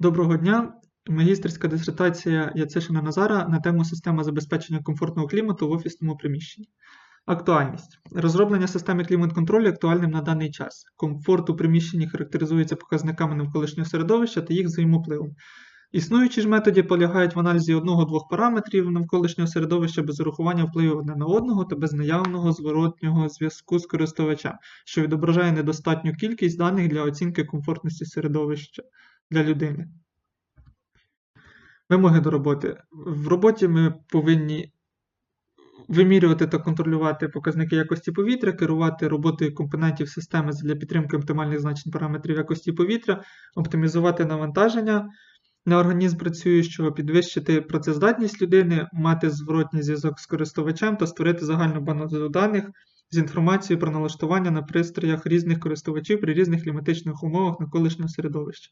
Доброго дня! Магістерська дисертація Яцишина Назара на тему система забезпечення комфортного клімату в офісному приміщенні. Актуальність. Розроблення системи клімат-контролю актуальним на даний час. Комфорт у приміщенні характеризується показниками навколишнього середовища та їх взаємопливом. Існуючі ж методи полягають в аналізі одного-двох параметрів навколишнього середовища без урахування впливу одне на одного та без наявного зворотнього зв'язку з користувачем, що відображає недостатню кількість даних для оцінки комфортності середовища для людини. Вимоги до роботи. В роботі ми повинні вимірювати та контролювати показники якості повітря, керувати роботою компонентів системи для підтримки оптимальних значень параметрів якості повітря, оптимізувати навантаження на організм працюючого, підвищити працездатність людини, мати зворотній зв'язок з користувачем та створити загальну базу даних з інформацією про налаштування на пристроях різних користувачів при різних кліматичних умовах навколишнього середовища.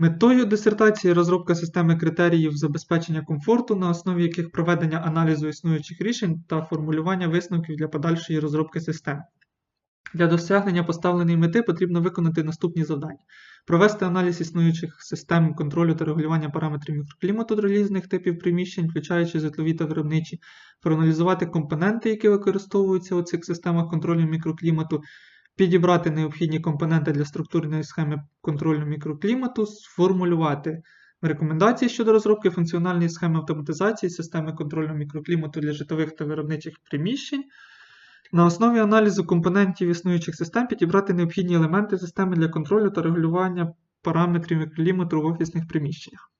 Метою дисертації розробка системи критеріїв забезпечення комфорту, на основі яких проведення аналізу існуючих рішень та формулювання висновків для подальшої розробки систем. Для досягнення поставленої мети потрібно виконати наступні завдання: провести аналіз існуючих систем контролю та регулювання параметрів мікроклімату різних типів приміщень, включаючи житлові та виробничі, проаналізувати компоненти, які використовуються у цих системах контролю мікроклімату, підібрати необхідні компоненти для структурної схеми контролю мікроклімату, сформулювати рекомендації щодо розробки функціональної схеми автоматизації системи контролю мікроклімату для житлових та виробничих приміщень. На основі аналізу компонентів існуючих систем підібрати необхідні елементи системи для контролю та регулювання параметрів мікроклімату в офісних приміщеннях.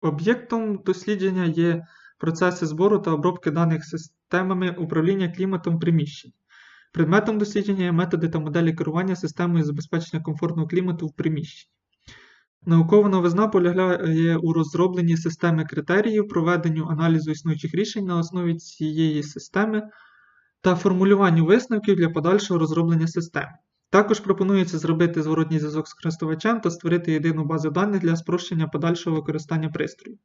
Об'єктом дослідження є процеси збору та обробки даних системами управління кліматом приміщень. Предметом дослідження є методи та моделі керування системою забезпечення комфортного клімату в приміщенні. Наукова новизна полягає у розробленні системи критеріїв, проведенню аналізу існуючих рішень на основі цієї системи та формулюванню висновків для подальшого розроблення системи. Також пропонується зробити зворотній зв'язок з користувачем та створити єдину базу даних для спрощення подальшого використання пристрою.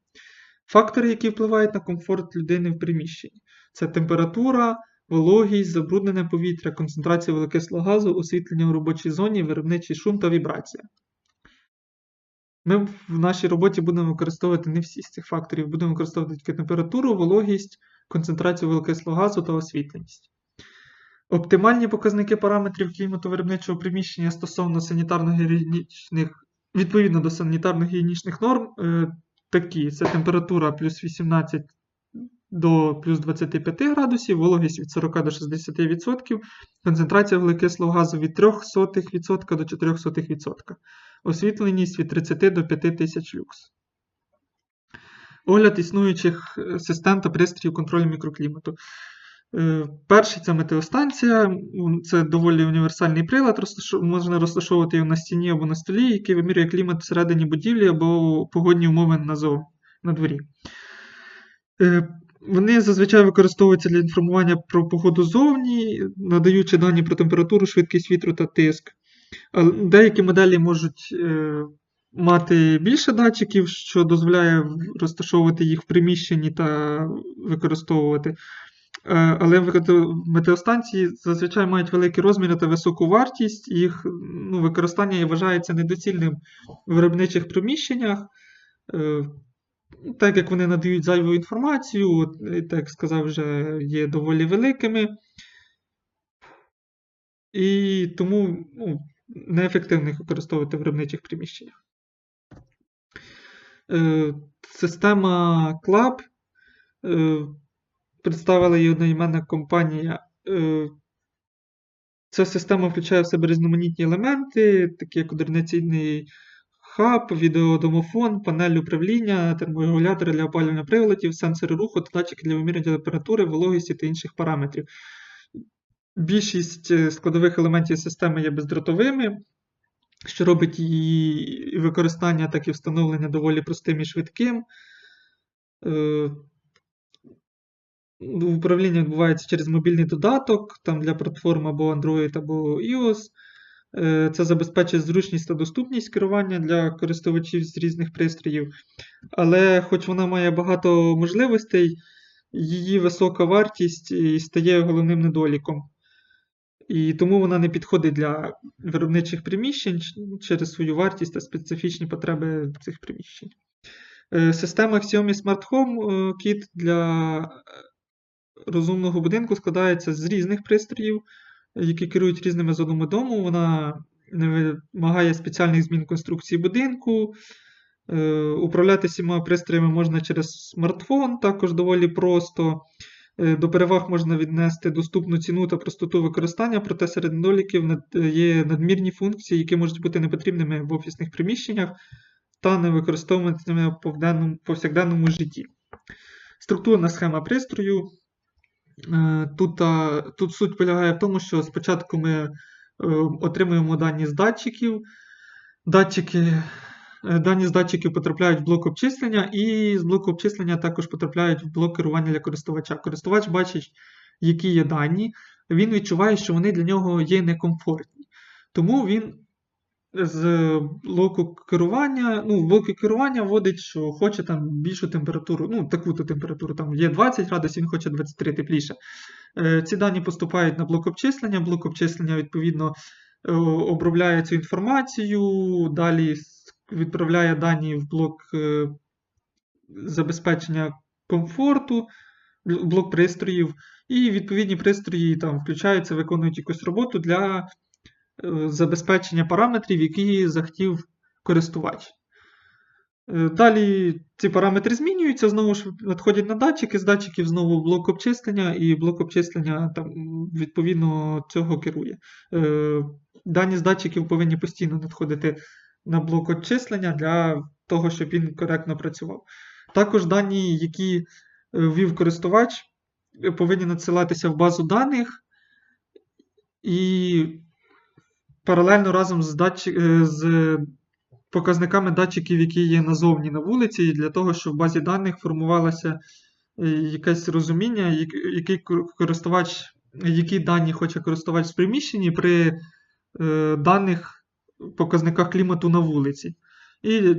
Фактори, які впливають на комфорт людини в приміщенні, це температура, вологість, забруднене повітря, концентрація вуглекислого газу, освітлення в робочій зоні, виробничий шум та вібрація. Ми в нашій роботі будемо використовувати не всі з цих факторів, будемо використовувати тільки температуру, вологість, концентрацію вуглекислого газу та освітленість. Оптимальні показники параметрів клімату виробничого приміщення стосовно санітарно-гігієнічних, відповідно до санітарно-гігієнічних норм, е, такі: це температура плюс 18 до плюс 25 градусів, вологість від 40 до 60%, концентрація вуглекислого газу від 0,03% до 0,04%, освітленість від 30 до 5000 люкс. Огляд існуючих е, систем та пристроїв контролю мікроклімату. Е, Перший це метеостанція, це доволі універсальний прилад, можна розташовувати його на стіні або на столі, який вимірює клімат всередині будівлі або погодні умови назов, на дворі. Вони зазвичай використовуються для інформування про погоду зовні, надаючи дані про температуру, швидкість вітру та тиск. Деякі моделі можуть е, мати більше датчиків, що дозволяє розташовувати їх в приміщенні та використовувати. Е, Але метеостанції зазвичай мають великі розміри та високу вартість, їх ну, використання вважається недоцільним в виробничих приміщеннях, е, так як вони надають зайву інформацію, так як сказав, вже є доволі великими, і тому ну, неефективно їх використовувати в виробничих приміщеннях. Е, Система CLAB е, представила її одноіменна компанія. Е, Ця система включає в себе різноманітні елементи, такі як координаційний хаб, відеодомофон, панель управління, терморегулятори для опалювання приладів, сенсори руху датчики для вимірювання температури, вологості та інших параметрів. Більшість е, складових елементів системи є бездротовими, що робить її використання, так і встановлення доволі простим і швидким. Е, Управління відбувається через мобільний додаток, там для платформ або Android, або iOS. Е, Це забезпечує зручність та доступність керування для користувачів з різних пристроїв. Але хоч вона має багато можливостей, її висока вартість стає головним недоліком. і тому вона не підходить для виробничих приміщень через свою вартість та специфічні потреби цих приміщень. Е, Система Xiaomi Smart Home Kit для е, розумного будинку складається з різних пристроїв, які керують різними зонами дому. Вона не вимагає спеціальних змін конструкції будинку. Е, Управляти всіма пристроями можна через смартфон, також доволі просто. Е, До переваг можна віднести доступну ціну та простоту використання, проте серед недоліків є надмірні функції, які можуть бути непотрібними в офісних приміщеннях та не використовуватися в повсякденному житті. Структурна схема пристрою. Е, Тут, тут суть полягає в тому, що спочатку ми е, отримуємо дані з датчиків. Датчики, е, дані з датчиків потрапляють в блок обчислення, і з блоку обчислення також потрапляють в блок керування для користувача. Користувач бачить, які є дані, він відчуває, що вони для нього є некомфортні. Тому він з блоку керування, ну, в блоку керування вводить, що хоче там більшу температуру, ну, таку-то температуру, там є 20 градусів, він хоче 23 тепліше. Е, Ці дані поступають на блок обчислення. Блок обчислення, відповідно, е, обробляє цю інформацію, далі відправляє дані в блок е, забезпечення комфорту, блок пристроїв, і відповідні пристрої там включаються, виконують якусь роботу для забезпечення параметрів, які захотів користувач. Е, Далі ці параметри змінюються, знову ж надходять на датчики, з датчиків знову блок обчислення, і блок обчислення там, відповідно цього керує. Е, Дані з датчиків повинні постійно надходити на блок обчислення для того, щоб він коректно працював. Також дані, які е, ввів користувач, е, повинні надсилатися в базу даних і паралельно разом з, датчик, е, з показниками датчиків, які є назовні на вулиці, і для того, щоб в базі даних формувалося е, якесь розуміння, який користувач, які дані хоче користувач з приміщенні при е, даних показниках клімату на вулиці. І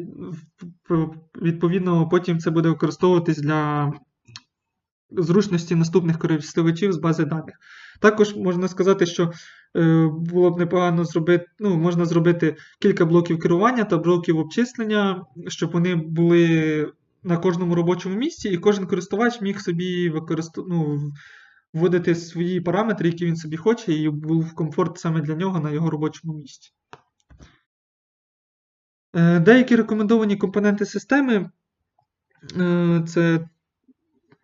відповідно потім це буде використовуватись для зручності наступних користувачів з бази даних. Також можна сказати, що було б непогано зробити, ну, можна зробити кілька блоків керування та блоків обчислення, щоб вони були на кожному робочому місці, і кожен користувач міг собі використов... ну, вводити свої параметри, які він собі хоче, і був комфорт саме для нього на його робочому місці. Е, Деякі рекомендовані компоненти системи е, це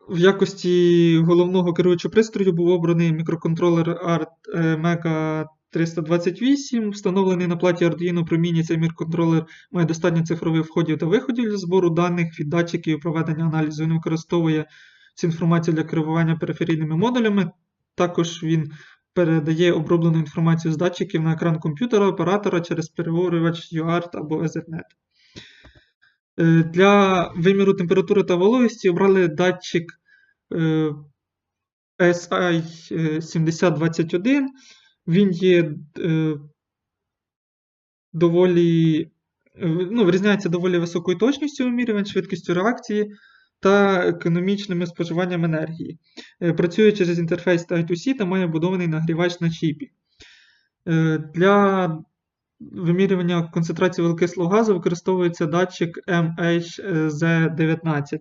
в якості головного керуючого пристрою був обраний мікроконтролер ART е, Mega 328, встановлений на платі Arduino проміння. Цей мікроконтролер має достатньо цифрових входів та виходів для збору даних від датчиків і проведення аналізу. Він використовує цю інформацію для керування периферійними модулями. Також він передає оброблену інформацію з датчиків на екран комп'ютера оператора через переговорювач UART або Ethernet. Е, Для виміру температури та вологості обрали датчик е, SI е, 7021. Він є е, доволі, е, ну, вирізняється доволі високою точністю вимірювань, швидкістю реакції та економічним споживанням енергії. Е, Працює через інтерфейс Type-C та має будований нагрівач на чіпі. Е, Для вимірювання концентрації вуглекислого газу використовується датчик MHZ19.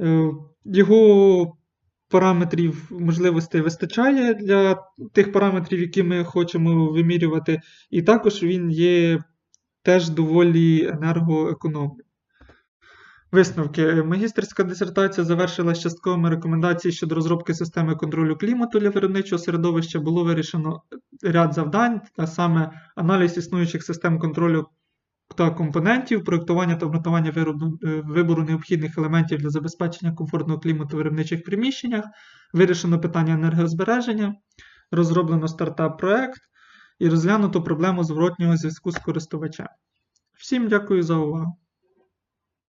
Е, Його параметрів можливостей вистачає для тих параметрів, які ми хочемо вимірювати, і також він є теж доволі енергоекономним. Висновки. Магістерська дисертація завершилася частковими рекомендаціями щодо розробки системи контролю клімату для виробничого середовища. Було вирішено ряд завдань, а саме аналіз існуючих систем контролю та компонентів, проєктування та обґрунтування е, вибору необхідних елементів для забезпечення комфортного клімату в виробничих приміщеннях, вирішено питання енергозбереження, розроблено стартап-проект і розглянуто проблему зворотнього зв'язку з користувачем. Всім дякую за увагу.